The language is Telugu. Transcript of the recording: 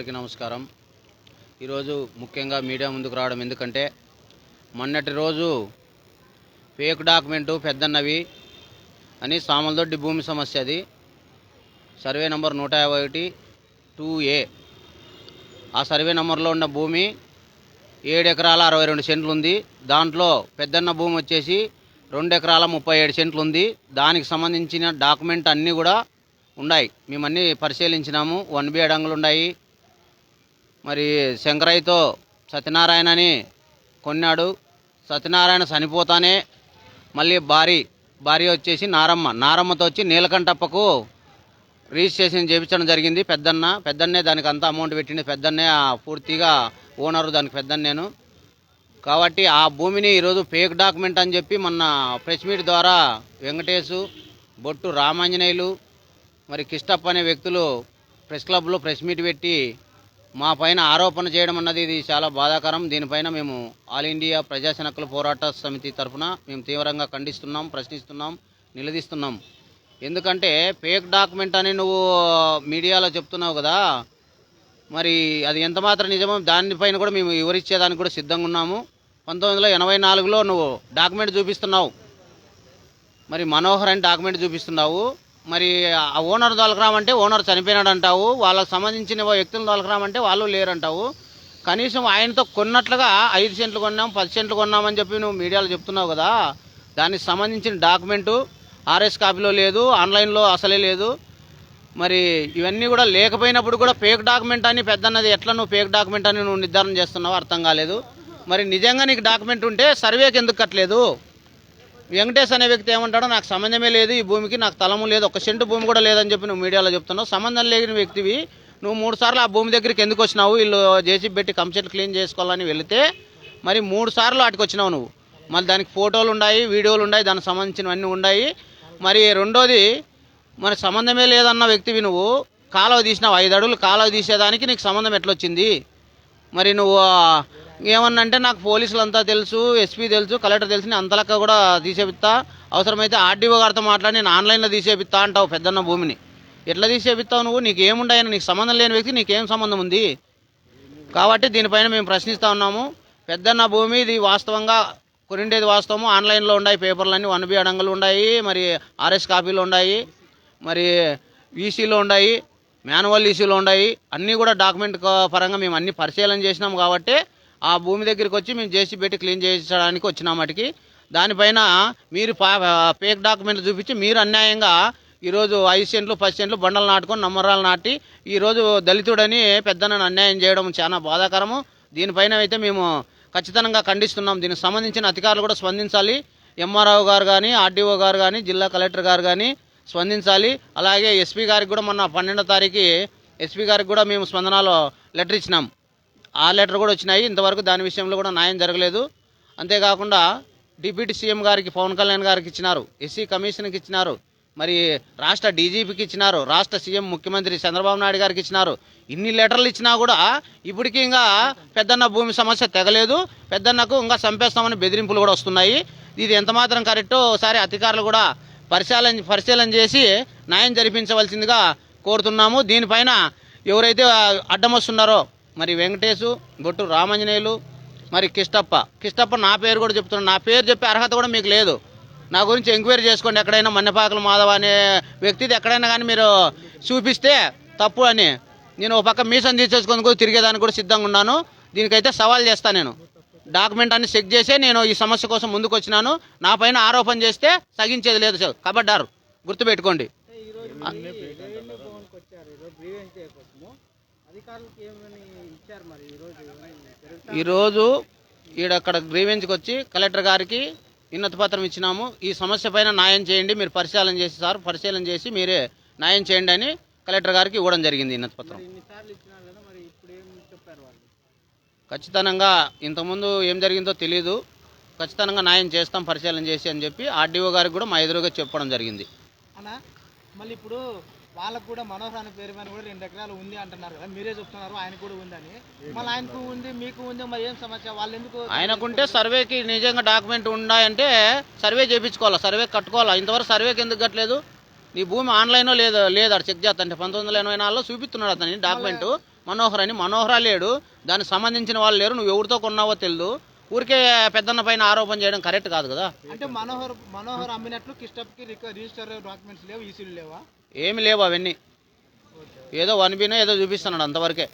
అందరికీ నమస్కారం. ఈరోజు ముఖ్యంగా మీడియా ముందుకు రావడం ఎందుకంటే మొన్నటి రోజు ఫేక్ డాక్యుమెంటు పెద్దన్నవి అని సామలదొడ్డి భూమి సమస్య అది. సర్వే నంబర్ నూట యాభై ఒకటి టూ ఏ. ఆ సర్వే నంబర్లో ఉన్న భూమి ఏడు ఎకరాల అరవై రెండు సెంట్లు ఉంది. దాంట్లో పెద్దన్న భూమి వచ్చేసి రెండు ఎకరాల ముప్పై ఏడు సెంట్లు ఉంది. దానికి సంబంధించిన డాక్యుమెంట్ అన్నీ కూడా ఉన్నాయి. మేమన్నీ పరిశీలించినాము. వన్ బి అడంగులు ఉన్నాయి. మరి శంకరయ్యతో సత్యనారాయణని కొన్నాడు. సత్యనారాయణ చనిపోతానే మళ్ళీ భార్య భార్య వచ్చేసి నారమ్మ. నారమ్మతో వచ్చి నీలకంఠప్పకు రిజిస్ట్రేషన్ చేయించడం జరిగింది పెద్దన్న. పెద్దన్నే దానికి అంతా అమౌంట్ పెట్టింది పెద్దన్నే ఆ పూర్తిగా ఓనరు దానికి పెద్దన్న నేను కాబట్టి ఆ భూమిని ఈరోజు ఫేక్ డాక్యుమెంట్ అని చెప్పి మొన్న ప్రెస్ మీట్ ద్వారా వెంకటేశు బొట్టు రామాంజనేయులు మరి కిష్టప్ప అనే వ్యక్తులు ప్రెస్ క్లబ్లో ప్రెస్ మీట్ పెట్టి మా పైన ఆరోపణ చేయడం అన్నది ఇది చాలా బాధాకరం. దీనిపైన మేము ఆల్ ఇండియా ప్రజాసన పోరాట సమితి తరఫున మేము తీవ్రంగా ఖండిస్తున్నాం ప్రశ్నిస్తున్నాం నిలదీస్తున్నాం. ఎందుకంటే ఫేక్ డాక్యుమెంట్ అని నువ్వు మీడియాలో చెప్తున్నావు కదా మరి అది ఎంత మాత్రం నిజమో దానిపైన కూడా మేము వివరించేదానికి కూడా సిద్ధంగా ఉన్నాము. పంతొమ్మిది వందల ఎనభై నాలుగులో నువ్వు డాక్యుమెంట్ చూపిస్తున్నావు. మరి మనోహర్ అని డాక్యుమెంట్ చూపిస్తున్నావు. మరి ఆ ఓనర్ దొలకరామంటే ఓనర్ చనిపోయినాడు అంటావు వాళ్ళకి సంబంధించిన వ్యక్తులు దొలకరామంటే వాళ్ళు లేరంటావు. కనీసం ఆయనతో కొన్నట్లుగా ఐదు సెంట్లు కొన్నాం పది సెంట్లు కొన్నామని చెప్పి నువ్వు మీడియాలో చెప్తున్నావు కదా. దానికి సంబంధించిన డాక్యుమెంటు ఆర్ఎస్ కాపీలో లేదు ఆన్లైన్లో అసలే లేదు. మరి ఇవన్నీ కూడా లేకపోయినప్పుడు కూడా ఫేక్ డాక్యుమెంట్ అని పెద్దన్నది ఎట్లా నువ్వు ఫేక్ డాక్యుమెంట్ అని నువ్వు నిర్ధారణ చేస్తున్నావు అర్థం కాలేదు. మరి నిజంగా నీకు డాక్యుమెంట్ ఉంటే సర్వేకి ఎందుకు కట్టలేదు? వెంకటేష్ అనే వ్యక్తి ఏమంటాడో నాకు సంబంధమే లేదు ఈ భూమికి నాకు తలము లేదు ఒక సెంటు భూమి కూడా లేదని చెప్పి నువ్వు మీడియాలో చెప్తున్నావు. సంబంధం లేని వ్యక్తివి నువ్వు మూడు సార్లు ఆ భూమి దగ్గరికి ఎందుకు వచ్చినావు? వీళ్ళు జేసీబీ పెట్టి కంప్లీట్ క్లీన్ చేసుకోవాలని వెళితే మరి మూడు సార్లు వాటికి వచ్చినావు నువ్వు. మళ్ళీ దానికి ఫోటోలు ఉన్నాయి వీడియోలు ఉన్నాయి దానికి సంబంధించినవన్నీ ఉన్నాయి. మరి రెండోది మరి సంబంధమే లేదన్న వ్యక్తివి నువ్వు కాలువ తీసినావు. ఐదు అడుగులు కాలువ తీసేదానికి నీకు సంబంధం ఎట్లొచ్చింది? మరి నువ్వు ఏమన్నంటే నాకు పోలీసులు అంతా తెలుసు ఎస్పీ తెలుసు కలెక్టర్ తెలుసు నేను అంతలక్క కూడా తీసేపిస్తా అవసరమైతే ఆర్డీఓ గారితో మాట్లాడి నేను ఆన్లైన్లో తీసేపిస్తా అంటావు పెద్దన్న భూమిని. ఎట్లా తీసేపిస్తావు నువ్వు? నీకు ఏముండాయని నీకు సంబంధం లేని వ్యక్తి నీకేం సంబంధం ఉంది? కాబట్టి దీనిపైన మేము ప్రశ్నిస్తూ ఉన్నాము. పెద్దన్న భూమి ఇది వాస్తవంగా కొనిండేది వాస్తవము. ఆన్లైన్లో ఉన్నాయి పేపర్లన్నీ వన్ బి అడంగులు ఉన్నాయి మరి ఆర్ఎస్ కాపీలు ఉన్నాయి మరి ఈసీలో ఉన్నాయి మాన్యువల్ ఈసీలో ఉన్నాయి అన్నీ కూడా డాక్యుమెంట్ పరంగా మేము అన్ని పరిశీలన చేసినాం కాబట్టి ఆ భూమి దగ్గరికి వచ్చి మేము జేసీ పెట్టి క్లీన్ చేయించడానికి వచ్చినాం మటుకి దానిపైన మీరు పా- ఫేక్ డాక్యుమెంట్లు చూపించి మీరు అన్యాయంగా ఈరోజు ఐదు సెంట్లు పది సెంట్లు బండలు నాటుకొని నమ్మరాలు నాటి ఈరోజు దళితుడని పెద్దనని అన్యాయం చేయడం చాలా బాధాకరము. దీనిపైన అయితే మేము ఖచ్చితంగా ఖండిస్తున్నాం. దీనికి సంబంధించిన అధికారులు కూడా స్పందించాలి. ఎంఆర్ఓ గారు కానీ ఆర్డీఓ గారు కానీ జిల్లా కలెక్టర్ గారు కానీ స్పందించాలి. అలాగే ఎస్పీ గారికి కూడా మొన్న పన్నెండో తారీఖు ఎస్పీ గారికి కూడా మేము స్పందనలో లెటర్ ఇచ్చినాం. ఆ లెటర్ కూడా వచ్చినాయి. ఇంతవరకు దాని విషయంలో కూడా న్యాయం జరగలేదు. అంతేకాకుండా డిప్యూటీ సీఎం గారికి పవన్ కళ్యాణ్ గారికి ఇచ్చినారు. ఎస్సీ కమిషన్కి ఇచ్చినారు. మరి రాష్ట్ర డీజీపీకి ఇచ్చినారు. రాష్ట్ర సీఎం ముఖ్యమంత్రి చంద్రబాబు నాయుడు గారికి ఇచ్చినారు. ఇన్ని లెటర్లు ఇచ్చినా కూడా ఇప్పటికీ ఇంకా పెద్దన్న భూమి సమస్య తెగలేదు. పెద్దన్నకు ఇంకా చంపేస్తామని బెదిరింపులు కూడా వస్తున్నాయి. ఇది ఎంతమాత్రం కరెక్టో ఒకసారి అధికారులు కూడా పరిశీలన పరిశీలన చేసి న్యాయం జరిపించవలసిందిగా కోరుతున్నాము. దీనిపైన ఎవరైతే అడ్డం వస్తున్నారో మరి వెంకటేశు బొట్టు రామాంజనేయులు మరి కిష్టప్ప. కిష్టప్ప నా పేరు కూడా చెప్తున్నాను నా పేరు చెప్పే అర్హత కూడా మీకు లేదు. నా గురించి ఎంక్వైరీ చేసుకోండి. ఎక్కడైనా మన్నెపాకల మాధవ అనే వ్యక్తిది ఎక్కడైనా కానీ మీరు చూపిస్తే తప్పు అని. నేను ఒక పక్క మీసం తీసేసుకొని కూడా తిరిగేదానికి కూడా సిద్ధంగా ఉన్నాను. దీనికైతే సవాల్ చేస్తాను నేను. డాక్యుమెంట్ అన్ని చెక్ చేసే నేను ఈ సమస్య కోసం ముందుకు వచ్చినాను. నా పైన ఆరోపణ చేస్తే సగించేది లేదు సార్. కబడ్డారు. గుర్తుపెట్టుకోండి. ఈరోజు గ్రీవెన్స్ చేయకోసము అధికారులకు ఏమని ఇచ్చారు మరి ఈరోజు ఏమైనా జరుగుతా ఈరోజు ఈడ అక్కడ గ్రీవెన్స్కి వచ్చి కలెక్టర్ గారికి విన్నతి పత్రం ఇచ్చినాము. ఈ సమస్య పైన న్యాయం చేయండి మీరు పరిశీలన చేసి సార్ పరిశీలన చేసి మీరే న్యాయం చేయండి అని కలెక్టర్ గారికి ఇవ్వడం జరిగింది విన్నతి పత్రం. ఖచ్చితంగా ఇంతకుముందు ఏం జరిగిందో తెలియదు ఖచ్చితంగా న్యాయం చేస్తాం పరిశీలన చేసి అని చెప్పి ఆర్డీఓ గారికి కూడా మా ఎదురుగా చెప్పడం జరిగింది. మళ్ళీ ఇప్పుడు వాళ్ళకు కూడా మనోహర్ అనే పేరు మీద కూడా రెండు ఎకరాలు ఉంది అంటున్నారు కదా. మీరే చెప్తున్నారు ఆయన కూడా ఉందని. మళ్ళీ ఆయనకు ఉంది మీకు ఉంది మరి ఏం సమస్య వాళ్ళు ఎందుకు ఆయనకుంటే సర్వేకి నిజంగా డాక్యుమెంట్ ఉన్నాయంటే సర్వే చేయించుకోవాలి సర్వే కట్టుకోవాలి? ఇంతవరకు సర్వేకి ఎందుకు కట్టలేదు? నీ భూమి ఆన్లైన్లో లేదు లేదు అక్కడ చెక్ చేస్తా అంటే పంతొమ్మిది వందల ఎనభై నాలుగులో చూపిస్తున్నాడు అతని డాక్యుమెంట్. మనోహర్ అని మనోహర లేడు. దానికి సంబంధించిన వాళ్ళు లేరు నువ్వు ఎవరితో కొన్నావో తెలియదు ఊరికే పెద్దన్న పైన ఆరోపణ చేయడం కరెక్ట్ కాదు కదా. అంటే మనోహర్ మనోహర్ అమ్మినట్లు రిజిస్టర్ డాక్యుమెంట్స్ లేవు ఈసీలు లేవా? ఏమి లేవు అవన్నీ. ఏదో వన్ బీనో ఏదో చూపిస్తున్నాడు అంతవరకే.